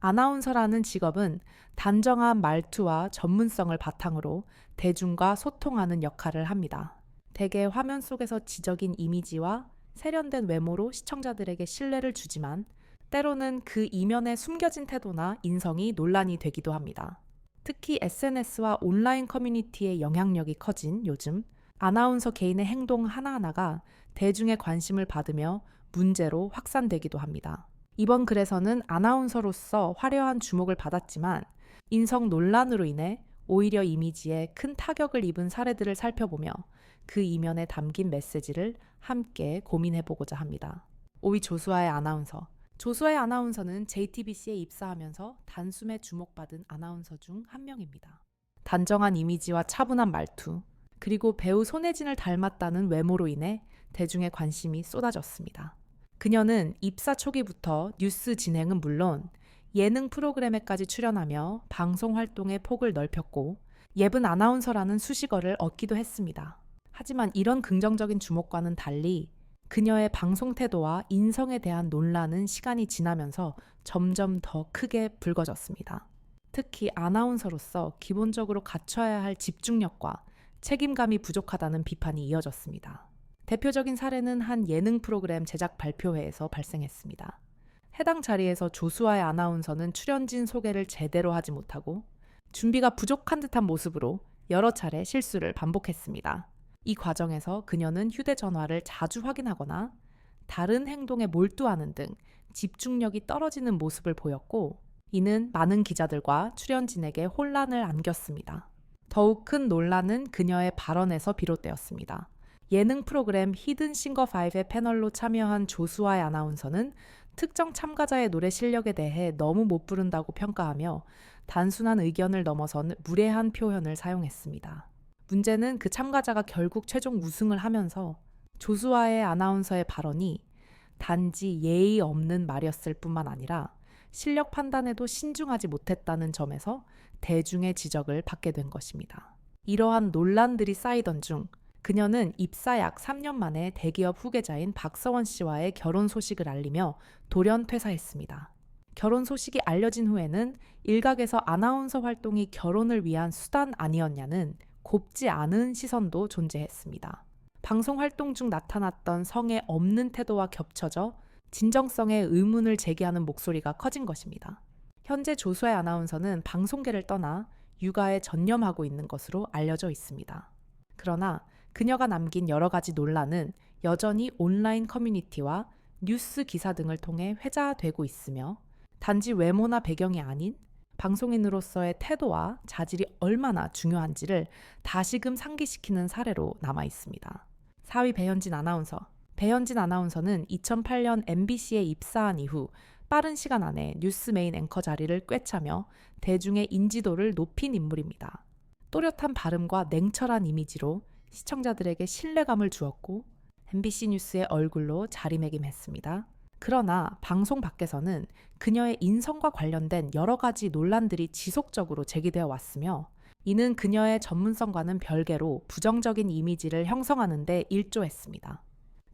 아나운서라는 직업은 단정한 말투와 전문성을 바탕으로 대중과 소통하는 역할을 합니다. 대개 화면 속에서 지적인 이미지와 세련된 외모로 시청자들에게 신뢰를 주지만 때로는 그 이면에 숨겨진 태도나 인성이 논란이 되기도 합니다. 특히 SNS와 온라인 커뮤니티의 영향력이 커진 요즘 아나운서 개인의 행동 하나하나가 대중의 관심을 받으며 문제로 확산되기도 합니다. 이번 글에서는 아나운서로서 화려한 주목을 받았지만 인성 논란으로 인해 오히려 이미지에 큰 타격을 입은 사례들을 살펴보며 그 이면에 담긴 메시지를 함께 고민해 보고자 합니다. 오이 조수아의 아나운서. 조수아의 아나운서는 JTBC에 입사하면서 단숨에 주목받은 아나운서 중 한 명입니다. 단정한 이미지와 차분한 말투, 그리고 배우 손혜진을 닮았다는 외모로 인해 대중의 관심이 쏟아졌습니다. 그녀는 입사 초기부터 뉴스 진행은 물론 예능 프로그램에까지 출연하며 방송 활동의 폭을 넓혔고 예쁜 아나운서라는 수식어를 얻기도 했습니다. 하지만 이런 긍정적인 주목과는 달리 그녀의 방송 태도와 인성에 대한 논란은 시간이 지나면서 점점 더 크게 불거졌습니다. 특히 아나운서로서 기본적으로 갖춰야 할 집중력과 책임감이 부족하다는 비판이 이어졌습니다. 대표적인 사례는 한 예능 프로그램 제작 발표회에서 발생했습니다. 해당 자리에서 조수아의 아나운서는 출연진 소개를 제대로 하지 못하고 준비가 부족한 듯한 모습으로 여러 차례 실수를 반복했습니다. 이 과정에서 그녀는 휴대전화를 자주 확인하거나 다른 행동에 몰두하는 등 집중력이 떨어지는 모습을 보였고 이는 많은 기자들과 출연진에게 혼란을 안겼습니다. 더욱 큰 논란은 그녀의 발언에서 비롯되었습니다. 예능 프로그램 히든 싱거 5의 패널로 참여한 조수아의 아나운서는 특정 참가자의 노래 실력에 대해 너무 못 부른다고 평가하며 단순한 의견을 넘어선 무례한 표현을 사용했습니다. 문제는 그 참가자가 결국 최종 우승을 하면서 조수아의 아나운서의 발언이 단지 예의 없는 말이었을 뿐만 아니라 실력 판단에도 신중하지 못했다는 점에서 대중의 지적을 받게 된 것입니다. 이러한 논란들이 쌓이던 중 그녀는 입사 약 3년 만에 대기업 후계자인 박서원 씨와의 결혼 소식을 알리며 돌연 퇴사했습니다. 결혼 소식이 알려진 후에는 일각에서 아나운서 활동이 결혼을 위한 수단 아니었냐는 곱지 않은 시선도 존재했습니다. 방송 활동 중 나타났던 성에 없는 태도와 겹쳐져 진정성에 의문을 제기하는 목소리가 커진 것입니다. 현재 조수의 아나운서는 방송계를 떠나 육아에 전념하고 있는 것으로 알려져 있습니다. 그러나 그녀가 남긴 여러 가지 논란은 여전히 온라인 커뮤니티와 뉴스 기사 등을 통해 회자되고 있으며 단지 외모나 배경이 아닌 방송인으로서의 태도와 자질이 얼마나 중요한지를 다시금 상기시키는 사례로 남아 있습니다. 4위 배현진 아나운서. 배현진 아나운서는 2008년 MBC에 입사한 이후 빠른 시간 안에 뉴스 메인 앵커 자리를 꿰차며 대중의 인지도를 높인 인물입니다. 또렷한 발음과 냉철한 이미지로 시청자들에게 신뢰감을 주었고 MBC 뉴스의 얼굴로 자리매김했습니다. 그러나 방송 밖에서는 그녀의 인성과 관련된 여러 가지 논란들이 지속적으로 제기되어 왔으며 이는 그녀의 전문성과는 별개로 부정적인 이미지를 형성하는 데 일조했습니다.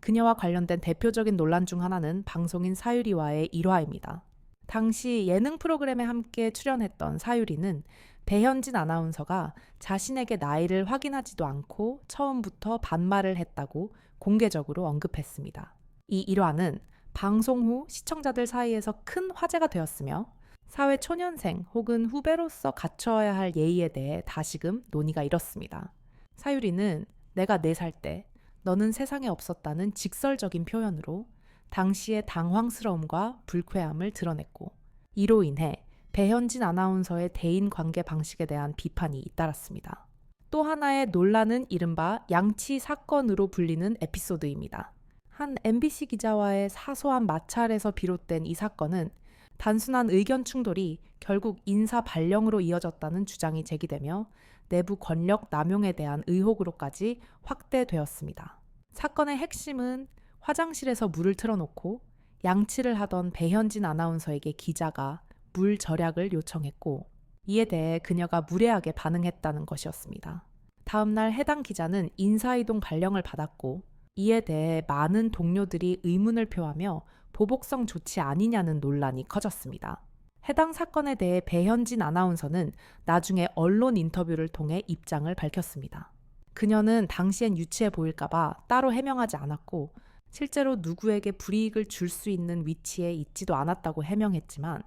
그녀와 관련된 대표적인 논란 중 하나는 방송인 사유리와의 일화입니다. 당시 예능 프로그램에 함께 출연했던 사유리는 배현진 아나운서가 자신에게 나이를 확인하지도 않고 처음부터 반말을 했다고 공개적으로 언급했습니다. 이 일화는 방송 후 시청자들 사이에서 큰 화제가 되었으며 사회 초년생 혹은 후배로서 갖춰야 할 예의에 대해 다시금 논의가 일었습니다. 사유리는 내가 4살 때 너는 세상에 없었다는 직설적인 표현으로 당시의 당황스러움과 불쾌함을 드러냈고 이로 인해 배현진 아나운서의 대인 관계 방식에 대한 비판이 잇따랐습니다. 또 하나의 논란은 이른바 양치 사건으로 불리는 에피소드입니다. 한 MBC 기자와의 사소한 마찰에서 비롯된 이 사건은 단순한 의견 충돌이 결국 인사 발령으로 이어졌다는 주장이 제기되며 내부 권력 남용에 대한 의혹으로까지 확대되었습니다. 사건의 핵심은 화장실에서 물을 틀어놓고 양치를 하던 배현진 아나운서에게 기자가 물 절약을 요청했고 이에 대해 그녀가 무례하게 반응했다는 것이었습니다. 다음날 해당 기자는 인사이동 발령을 받았고 이에 대해 많은 동료들이 의문을 표하며 보복성 조치 아니냐는 논란이 커졌습니다. 해당 사건에 대해 배현진 아나운서는 나중에 언론 인터뷰를 통해 입장을 밝혔습니다. 그녀는 당시엔 유치해 보일까봐 따로 해명하지 않았고 실제로 누구에게 불이익을 줄 수 있는 위치에 있지도 않았다고 해명했지만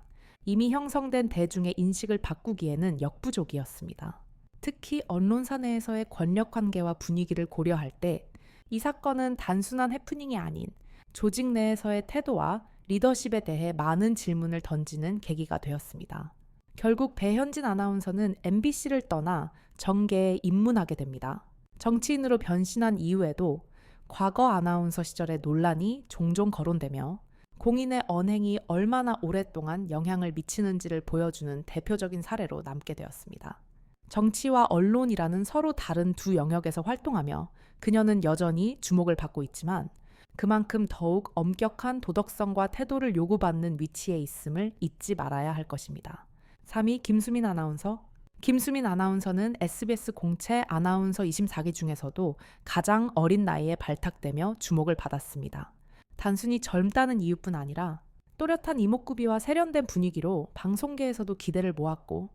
이미 형성된 대중의 인식을 바꾸기에는 역부족이었습니다. 특히 언론사 내에서의 권력 관계와 분위기를 고려할 때 이 사건은 단순한 해프닝이 아닌 조직 내에서의 태도와 리더십에 대해 많은 질문을 던지는 계기가 되었습니다. 결국 배현진 아나운서는 MBC를 떠나 정계에 입문하게 됩니다. 정치인으로 변신한 이후에도 과거 아나운서 시절의 논란이 종종 거론되며 공인의 언행이 얼마나 오랫동안 영향을 미치는지를 보여주는 대표적인 사례로 남게 되었습니다. 정치와 언론이라는 서로 다른 두 영역에서 활동하며 그녀는 여전히 주목을 받고 있지만 그만큼 더욱 엄격한 도덕성과 태도를 요구받는 위치에 있음을 잊지 말아야 할 것입니다. 3위 김수민 아나운서 김수민 아나운서는 SBS 공채 아나운서 24기 중에서도 가장 어린 나이에 발탁되며 주목을 받았습니다. 단순히 젊다는 이유뿐 아니라 또렷한 이목구비와 세련된 분위기로 방송계에서도 기대를 모았고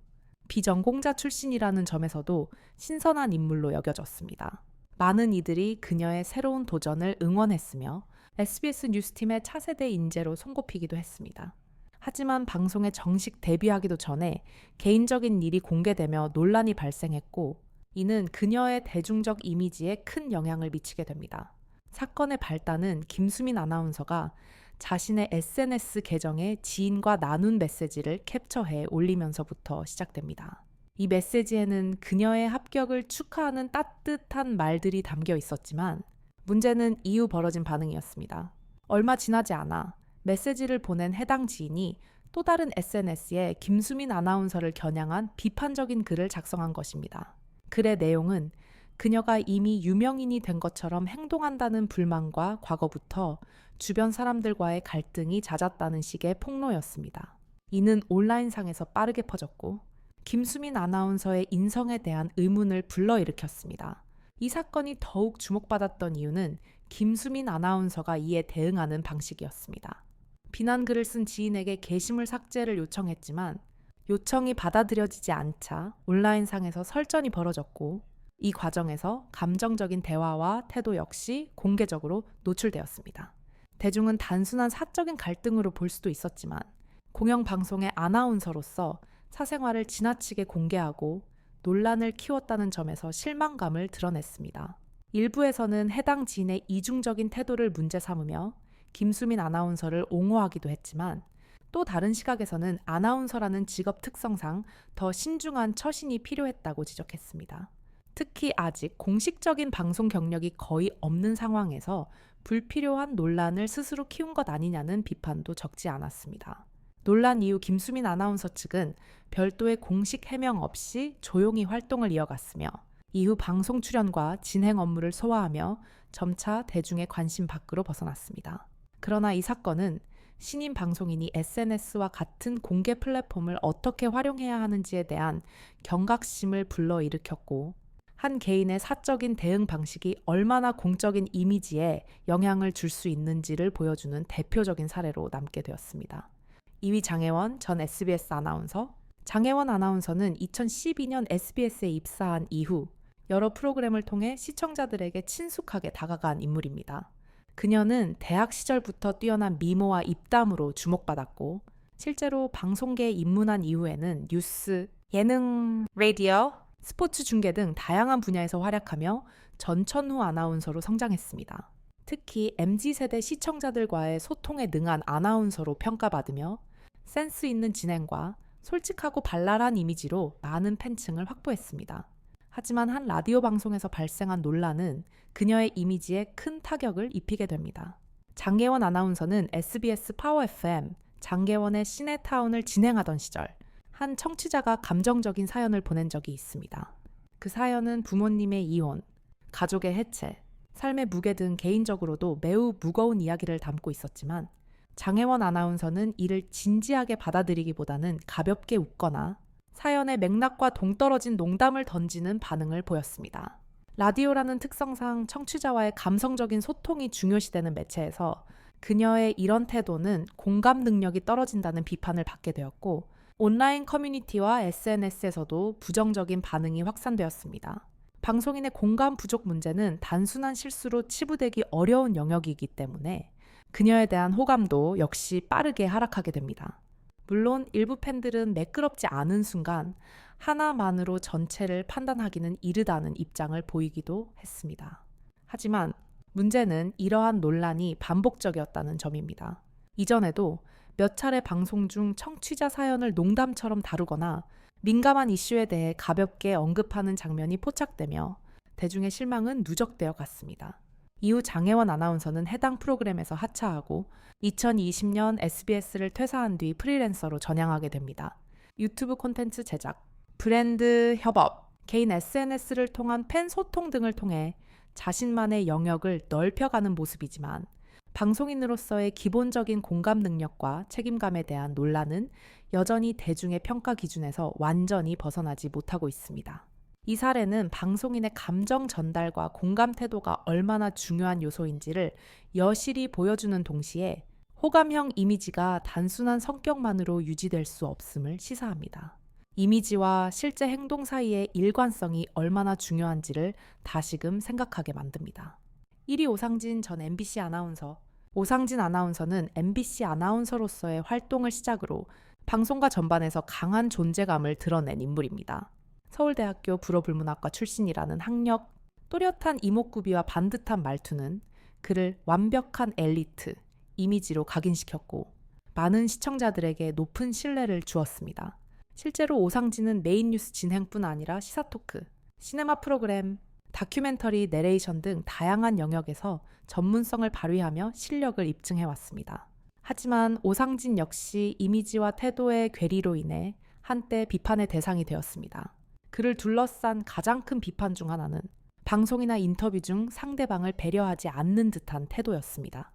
비전공자 출신이라는 점에서도 신선한 인물로 여겨졌습니다. 많은 이들이 그녀의 새로운 도전을 응원했으며 SBS 뉴스팀의 차세대 인재로 손꼽히기도 했습니다. 하지만 방송에 정식 데뷔하기도 전에 개인적인 일이 공개되며 논란이 발생했고 이는 그녀의 대중적 이미지에 큰 영향을 미치게 됩니다. 사건의 발단은 김수민 아나운서가 자신의 SNS 계정에 지인과 나눈 메시지를 캡처해 올리면서부터 시작됩니다. 이 메시지에는 그녀의 합격을 축하하는 따뜻한 말들이 담겨 있었지만 문제는 이후 벌어진 반응이었습니다. 얼마 지나지 않아 메시지를 보낸 해당 지인이 또 다른 SNS에 김수민 아나운서를 겨냥한 비판적인 글을 작성한 것입니다. 글의 내용은 그녀가 이미 유명인이 된 것처럼 행동한다는 불만과 과거부터 주변 사람들과의 갈등이 잦았다는 식의 폭로였습니다. 이는 온라인상에서 빠르게 퍼졌고 김수민 아나운서의 인성에 대한 의문을 불러일으켰습니다. 이 사건이 더욱 주목받았던 이유는 김수민 아나운서가 이에 대응하는 방식이었습니다. 비난 글을 쓴 지인에게 게시물 삭제를 요청했지만 요청이 받아들여지지 않자 온라인상에서 설전이 벌어졌고 이 과정에서 감정적인 대화와 태도 역시 공개적으로 노출되었습니다. 대중은 단순한 사적인 갈등으로 볼 수도 있었지만 공영방송의 아나운서로서 사생활을 지나치게 공개하고 논란을 키웠다는 점에서 실망감을 드러냈습니다. 일부에서는 해당 지인의 이중적인 태도를 문제 삼으며 김수민 아나운서를 옹호하기도 했지만 또 다른 시각에서는 아나운서라는 직업 특성상 더 신중한 처신이 필요했다고 지적했습니다. 특히 아직 공식적인 방송 경력이 거의 없는 상황에서 불필요한 논란을 스스로 키운 것 아니냐는 비판도 적지 않았습니다. 논란 이후 김수민 아나운서 측은 별도의 공식 해명 없이 조용히 활동을 이어갔으며 이후 방송 출연과 진행 업무를 소화하며 점차 대중의 관심 밖으로 벗어났습니다. 그러나 이 사건은 신인 방송인이 SNS와 같은 공개 플랫폼을 어떻게 활용해야 하는지에 대한 경각심을 불러일으켰고 한 개인의 사적인 대응 방식이 얼마나 공적인 이미지에 영향을 줄 수 있는지를 보여주는 대표적인 사례로 남게 되었습니다. 2위 장혜원 전 SBS 아나운서 장혜원 아나운서는 2012년 SBS에 입사한 이후 여러 프로그램을 통해 시청자들에게 친숙하게 다가간 인물입니다. 그녀는 대학 시절부터 뛰어난 미모와 입담으로 주목받았고 실제로 방송계에 입문한 이후에는 뉴스, 예능, 라디오, 스포츠 중계 등 다양한 분야에서 활약하며 전천후 아나운서로 성장했습니다. 특히 MZ세대 시청자들과의 소통에 능한 아나운서로 평가받으며 센스 있는 진행과 솔직하고 발랄한 이미지로 많은 팬층을 확보했습니다. 하지만 한 라디오 방송에서 발생한 논란은 그녀의 이미지에 큰 타격을 입히게 됩니다. 장계원 아나운서는 SBS 파워 FM 장계원의 시네타운을 진행하던 시절 한 청취자가 감정적인 사연을 보낸 적이 있습니다. 그 사연은 부모님의 이혼, 가족의 해체, 삶의 무게 등 개인적으로도 매우 무거운 이야기를 담고 있었지만 장혜원 아나운서는 이를 진지하게 받아들이기보다는 가볍게 웃거나 사연의 맥락과 동떨어진 농담을 던지는 반응을 보였습니다. 라디오라는 특성상 청취자와의 감성적인 소통이 중요시되는 매체에서 그녀의 이런 태도는 공감 능력이 떨어진다는 비판을 받게 되었고 온라인 커뮤니티와 SNS에서도 부정적인 반응이 확산되었습니다. 방송인의 공감 부족 문제는 단순한 실수로 치부되기 어려운 영역이기 때문에 그녀에 대한 호감도 역시 빠르게 하락하게 됩니다. 물론 일부 팬들은 매끄럽지 않은 순간 하나만으로 전체를 판단하기는 이르다는 입장을 보이기도 했습니다. 하지만 문제는 이러한 논란이 반복적이었다는 점입니다. 이전에도 몇 차례 방송 중 청취자 사연을 농담처럼 다루거나 민감한 이슈에 대해 가볍게 언급하는 장면이 포착되며 대중의 실망은 누적되어 갔습니다. 이후 장혜원 아나운서는 해당 프로그램에서 하차하고 2020년 SBS를 퇴사한 뒤 프리랜서로 전향하게 됩니다. 유튜브 콘텐츠 제작, 브랜드 협업, 개인 SNS를 통한 팬 소통 등을 통해 자신만의 영역을 넓혀가는 모습이지만 방송인으로서의 기본적인 공감 능력과 책임감에 대한 논란은 여전히 대중의 평가 기준에서 완전히 벗어나지 못하고 있습니다. 이 사례는 방송인의 감정 전달과 공감 태도가 얼마나 중요한 요소인지를 여실히 보여주는 동시에 호감형 이미지가 단순한 성격만으로 유지될 수 없음을 시사합니다. 이미지와 실제 행동 사이의 일관성이 얼마나 중요한지를 다시금 생각하게 만듭니다. 1위 오상진 전 MBC 아나운서. 오상진 아나운서는 MBC 아나운서로서의 활동을 시작으로 방송가 전반에서 강한 존재감을 드러낸 인물입니다. 서울대학교 불어불문학과 출신이라는 학력, 또렷한 이목구비와 반듯한 말투는 그를 완벽한 엘리트, 이미지로 각인시켰고 많은 시청자들에게 높은 신뢰를 주었습니다. 실제로 오상진은 메인 뉴스 진행뿐 아니라 시사 토크, 시네마 프로그램, 다큐멘터리, 내레이션 등 다양한 영역에서 전문성을 발휘하며 실력을 입증해 왔습니다. 하지만 오상진 역시 이미지와 태도의 괴리로 인해 한때 비판의 대상이 되었습니다. 그를 둘러싼 가장 큰 비판 중 하나는 방송이나 인터뷰 중 상대방을 배려하지 않는 듯한 태도였습니다.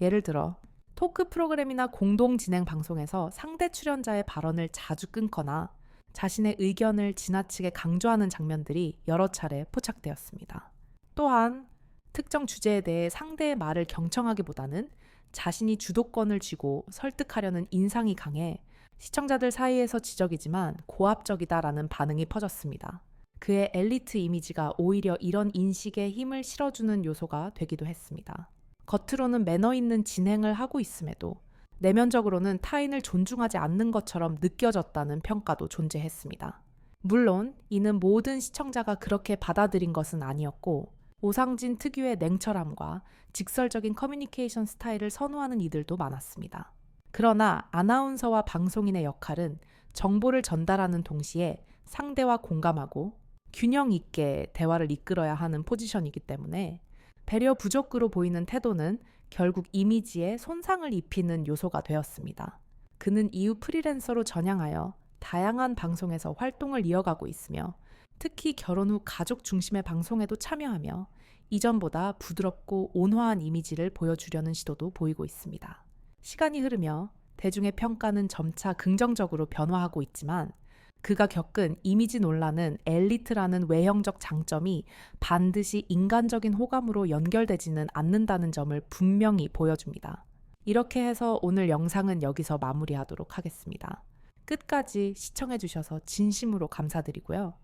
예를 들어 토크 프로그램이나 공동 진행 방송에서 상대 출연자의 발언을 자주 끊거나 자신의 의견을 지나치게 강조하는 장면들이 여러 차례 포착되었습니다. 또한 특정 주제에 대해 상대의 말을 경청하기보다는 자신이 주도권을 쥐고 설득하려는 인상이 강해 시청자들 사이에서 지적이지만 고압적이다라는 반응이 퍼졌습니다. 그의 엘리트 이미지가 오히려 이런 인식에 힘을 실어주는 요소가 되기도 했습니다. 겉으로는 매너 있는 진행을 하고 있음에도 내면적으로는 타인을 존중하지 않는 것처럼 느껴졌다는 평가도 존재했습니다. 물론 이는 모든 시청자가 그렇게 받아들인 것은 아니었고 오상진 특유의 냉철함과 직설적인 커뮤니케이션 스타일을 선호하는 이들도 많았습니다. 그러나 아나운서와 방송인의 역할은 정보를 전달하는 동시에 상대와 공감하고 균형 있게 대화를 이끌어야 하는 포지션이기 때문에 배려 부족으로 보이는 태도는 결국 이미지에 손상을 입히는 요소가 되었습니다. 그는 이후 프리랜서로 전향하여 다양한 방송에서 활동을 이어가고 있으며 특히 결혼 후 가족 중심의 방송에도 참여하며 이전보다 부드럽고 온화한 이미지를 보여주려는 시도도 보이고 있습니다. 시간이 흐르며 대중의 평가는 점차 긍정적으로 변화하고 있지만 그가 겪은 이미지 논란은 엘리트라는 외형적 장점이 반드시 인간적인 호감으로 연결되지는 않는다는 점을 분명히 보여줍니다. 이렇게 해서 오늘 영상은 여기서 마무리하도록 하겠습니다. 끝까지 시청해주셔서 진심으로 감사드리고요.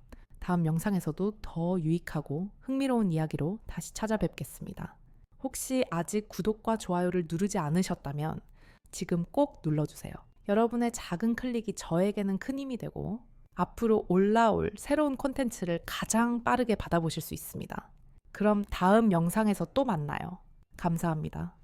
다음 영상에서도 더 유익하고 흥미로운 이야기로 다시 찾아뵙겠습니다. 혹시 아직 구독과 좋아요를 누르지 않으셨다면 지금 꼭 눌러주세요. 여러분의 작은 클릭이 저에게는 큰 힘이 되고 앞으로 올라올 새로운 콘텐츠를 가장 빠르게 받아보실 수 있습니다. 그럼 다음 영상에서 또 만나요. 감사합니다.